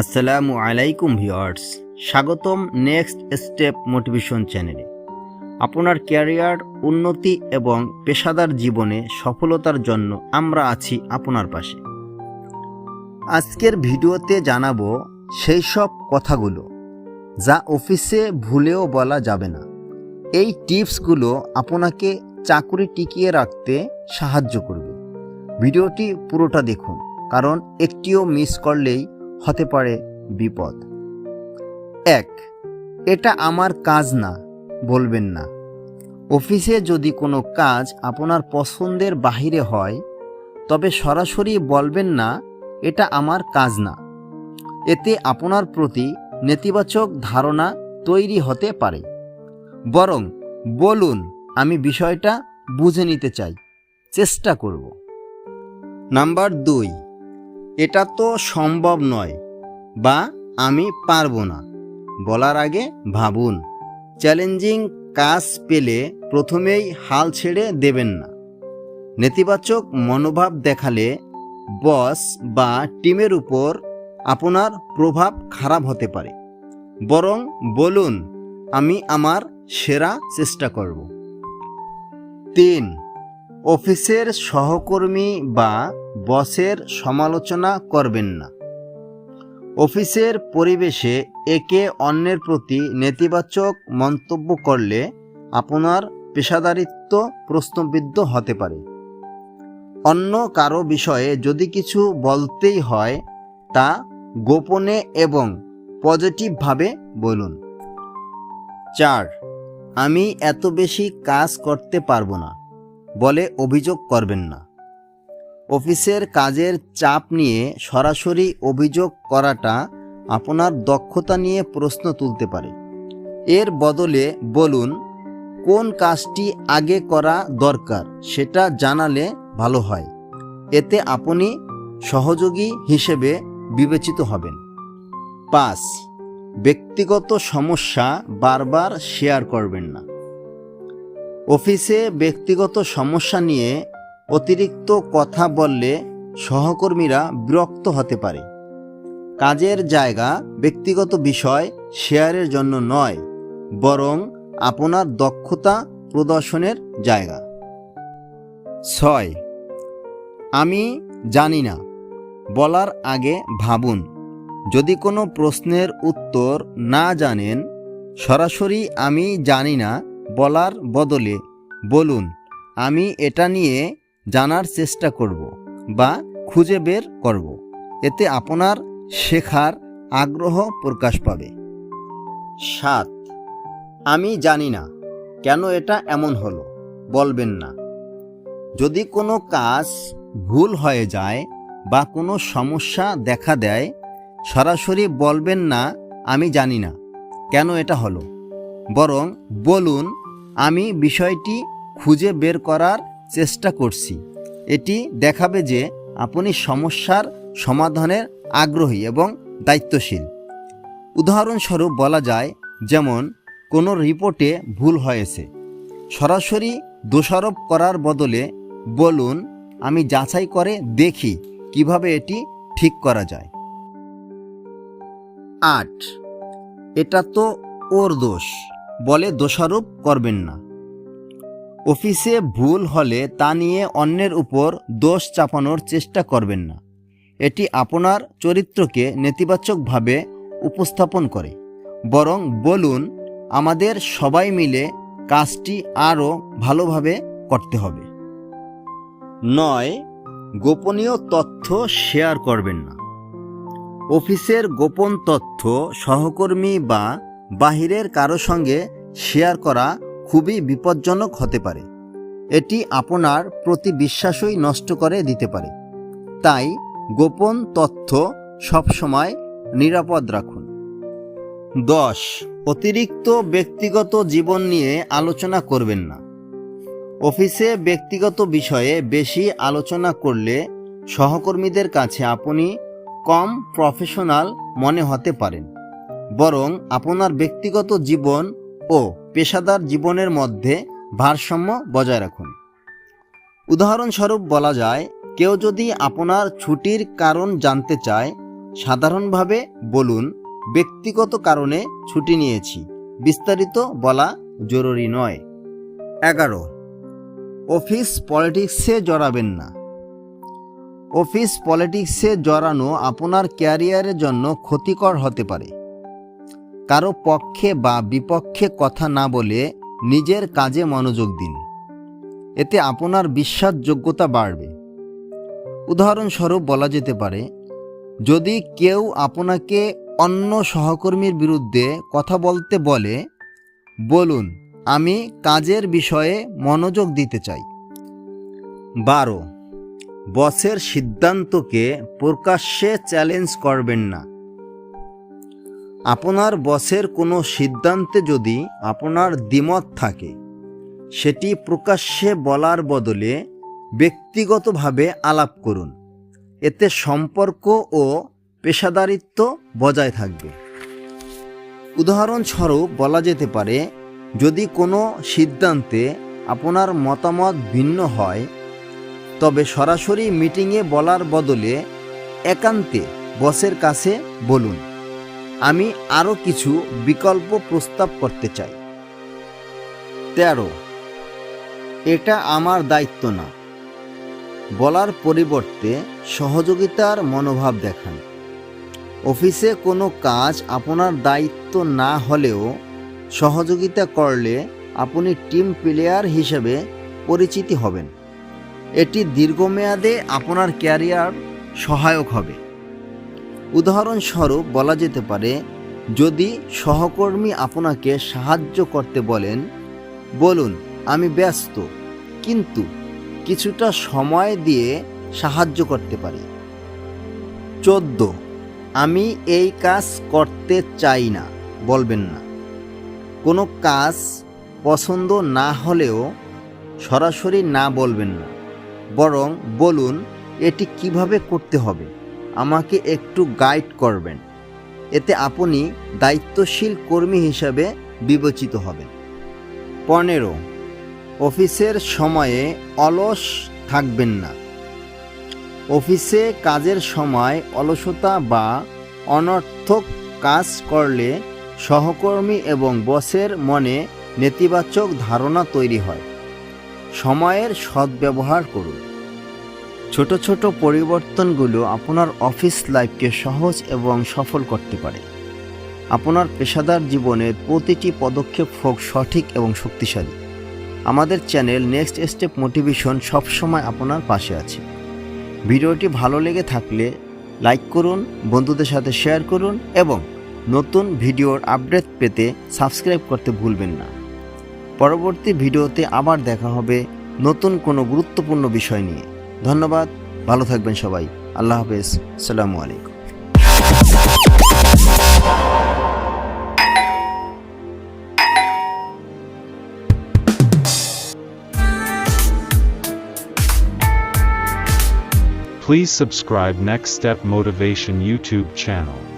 আসসালামু আলাইকুম ভিওয়ার্স স্বাগতম নেক্সট স্টেপ মোটিভেশন চ্যানেলে। আপনার ক্যারিয়ার, উন্নতি এবং পেশাদার জীবনে সফলতার জন্য আমরা আছি আপনার পাশে। আজকের ভিডিওতে জানাব সেই সব কথাগুলো যা অফিসে ভুলেও বলা যাবে না। এই টিপসগুলো আপনাকে চাকরি টিকিয়ে রাখতে সাহায্য করবে। ভিডিওটি পুরোটা দেখুন, কারণ একটিও মিস করলেই হতে পারে বিপদ। এক, এটা আমার কাজ না, বলবেন না। অফিসে যদি কোনো কাজ আপনার পছন্দের বাহিরে হয়, তবে সরাসরি বলবেন না, এটা আমার কাজ না। এতে আপনার প্রতি নেতিবাচক ধারণা তৈরি হতে পারে। বরং বলুন, আমি বিষয়টা বুঝে নিতে চাই। চেষ্টা করব। নাম্বার দুই এটা তো সম্ভব নয়, বা আমি পারব না, বলার আগে ভাবুন। চ্যালেঞ্জিং কাজ পেলে প্রথমেই হাল ছেড়ে দেবেন না। নেতিবাচক মনোভাব দেখালে বস বা টিমের উপর আপনার প্রভাব খারাপ হতে পারে। বরং বলুন, আমি আমার সেরা চেষ্টা করব। তিন অফিসের সহকর্মী বা বসের সমালোচনা করবেন না। অফিসের পরিবেশে একে অন্যের প্রতি নেতিবাচক মন্তব্য করলে আপনার পেশাদারিত্ব প্রশ্নবিদ্ধ হতে পারে। অন্য কারও বিষয়ে যদি কিছু বলতেই হয়, তা গোপনে এবং পজিটিভভাবে বলুন। চার, আমি এত বেশি কাজ করতে পারব না। বলে অভিযোগ করবেন না। অফিসের কাজের চাপ নিয়ে সরাসরি অভিযোগ করাটা আপনার দক্ষতা নিয়ে প্রশ্ন তুলতে পারে। এর বদলে বলুন, কোন কাজটি আগে করা দরকার সেটা জানালে ভালো হয়। এতে আপনি সহযোগী হিসেবে বিবেচিত হবেন। পাঁচ, ব্যক্তিগত সমস্যা বারবার শেয়ার করবেন না। অফিসে ব্যক্তিগত সমস্যা নিয়ে অতিরিক্ত কথা বললে সহকর্মীরা বিরক্ত হতে পারে। কাজের জায়গা ব্যক্তিগত বিষয় শেয়ারের জন্য নয়, বরং আপনার দক্ষতা প্রদর্শনের জায়গা। ছয়, আমি জানি না। বলার আগে ভাবুন, যদি কোনো প্রশ্নের উত্তর না জানেন, সরাসরি আমি জানি না বলার বদলে বলুন, আমি এটা নিয়ে জানার চেষ্টা করব বা খুঁজে বের করব। এতে আপনার শেখার আগ্রহ প্রকাশ পাবে। সাত, আমি জানি না কেন এটা এমন হলো, বলবেন না। যদি কোনো কাজ ভুল হয়ে যায় বা কোনো সমস্যা দেখা দেয়, সরাসরি বলবেন না, আমি জানি না কেন এটা হলো। বরং বলুন আমি বিষয়টি খুঁজে বের করার চেষ্টা করছি। এটি দেখাবে যে আপনি সমস্যার সমাধানের আগ্রহী এবং দায়িত্বশীল। উদাহরণস্বরূপ বলা যায়, যেমন, কোনো রিপোর্টে ভুল হয়েছে। সরাসরি দোষারোপ করার বদলে বলুন, আমি যাচাই করে দেখি কীভাবে এটি ঠিক করা যায়। আট। এটা তো ওর দোষ। বলে দোষারোপ করবেন না। অফিসে ভুল হলে তা নিয়ে অন্যের উপর দোষ চাপানোর চেষ্টা করবেন না। এটি আপনার চরিত্রকে নেতিবাচকভাবে উপস্থাপন করে। বরং বলুন, আমাদের সবাই মিলে কাজটি আরও ভালোভাবে করতে হবে। নয়, গোপনীয় তথ্য শেয়ার করবেন না। অফিসের গোপন তথ্য সহকর্মী বা বাহিরের কারও সঙ্গে শেয়ার করা খুবই বিপজ্জনক হতে পারে। এটি আপনার প্রতি বিশ্বাসই নষ্ট করে দিতে পারে। তাই গোপন তথ্য সবসময় নিরাপদ রাখুন। দশ অতিরিক্ত ব্যক্তিগত জীবন নিয়ে আলোচনা করবেন না। অফিসে ব্যক্তিগত বিষয়ে বেশি আলোচনা করলে সহকর্মীদের কাছে আপনি কম প্রফেশনাল মনে হতে পারেন। বরং আপনার ব্যক্তিগত জীবন ও পেশাদার জীবনের মধ্যে ভারসাম্য বজায় রাখুন। উদাহরণস্বরূপ বলা যায়, কেউ যদি আপনার ছুটির কারণ জানতে চায়, সাধারণভাবে বলুন, ব্যক্তিগত কারণে ছুটি নিয়েছি, বিস্তারিত বলা জরুরি নয়। এগারো, অফিস পলিটিক্সে জড়াবেন না। অফিস পলিটিক্সে জড়ানো আপনার ক্যারিয়ারের জন্য ক্ষতিকর হতে পারে। কারও পক্ষে বা বিপক্ষে কথা না বলে নিজের কাজে মনোযোগ দিন। এতে আপনার বিশ্বাসযোগ্যতা বাড়বে। উদাহরণস্বরূপ বলা যেতে পারে, যদি কেউ আপনাকে অন্য সহকর্মীর বিরুদ্ধে কথা বলতে বলে, বলুন, আমি কাজের বিষয়ে মনোযোগ দিতে চাই। বারো, বসের সিদ্ধান্তকে প্রকাশ্যে চ্যালেঞ্জ করবেন না। আপনার বসের কোনো সিদ্ধান্তে যদি আপনার দ্বিমত থাকে, সেটি প্রকাশ্যে বলার বদলে ব্যক্তিগতভাবে আলাপ করুন। এতে সম্পর্ক ও পেশাদারিত্ব বজায় থাকবে। উদাহরণস্বরূপ বলা যেতে পারে, যদি কোনো সিদ্ধান্তে আপনার মতামত ভিন্ন হয়, তবে সরাসরি মিটিংয়ে বলার বদলে একান্তে বসের কাছে বলুন। আমি আরও কিছু বিকল্প প্রস্তাব করতে চাই। তেরো। এটা আমার দায়িত্ব না। বলার পরিবর্তে সহযোগিতার মনোভাব দেখান। অফিসে কোনো কাজ আপনার দায়িত্ব না হলেও সহযোগিতা করলে আপনি টিম প্লেয়ার হিসেবে পরিচিতি হবেন। এটি দীর্ঘমেয়াদে আপনার ক্যারিয়ার সহায়ক হবে। উদাহরণস্বরূপ বলা যেতে পারে, যদি সহকর্মী আপনাকে সাহায্য করতে বলেন, বলুন, আমি ব্যস্ত। কিন্তু কিছুটা সময় দিয়ে সাহায্য করতে পারি। চোদ্দ, আমি এই কাজ করতে চাই না। বলবেন না। কোনো কাজ পছন্দ না হলেও সরাসরি না বলবেন না। বরং বলুন, এটি কীভাবে করতে হবে? আমাকে একটু গাইড করবেন। এতে আপনি দায়িত্বশীল কর্মী হিসাবে বিবেচিত হবেন। পনেরো, অফিসের সময়ে অলস থাকবেন না। অফিসে কাজের সময় অলসতা বা অনর্থক কাজ করলে সহকর্মী এবং বসের মনে নেতিবাচক ধারণা তৈরি হয়। সময়ের সদ্ব্যবহার করুন। ছোট ছোট পরিবর্তনগুলো আপনার অফিস লাইফকে সহজ এবং সফল করতে পারে। আপনার পেশাদার জীবনের প্রতিটি পদক্ষেপ হোক সঠিক এবং শক্তিশালী। আমাদের চ্যানেল নেক্সট স্টেপ মোটিভেশন সবসময় আপনার পাশে আছে। ভিডিওটি ভালো লেগে থাকলে লাইক করুন, বন্ধুদের সাথে শেয়ার করুন এবং নতুন ভিডিওর আপডেট পেতে সাবস্ক্রাইব করতে ভুলবেন না। পরবর্তী ভিডিওতে আবার দেখা হবে নতুন কোনো গুরুত্বপূর্ণ বিষয় নিয়ে। ধন্যবাদ ভালো থাকবেন সবাই আল্লাহ হাফেজ সালামু আলাইকুম Please subscribe Next Step Motivation YouTube channel.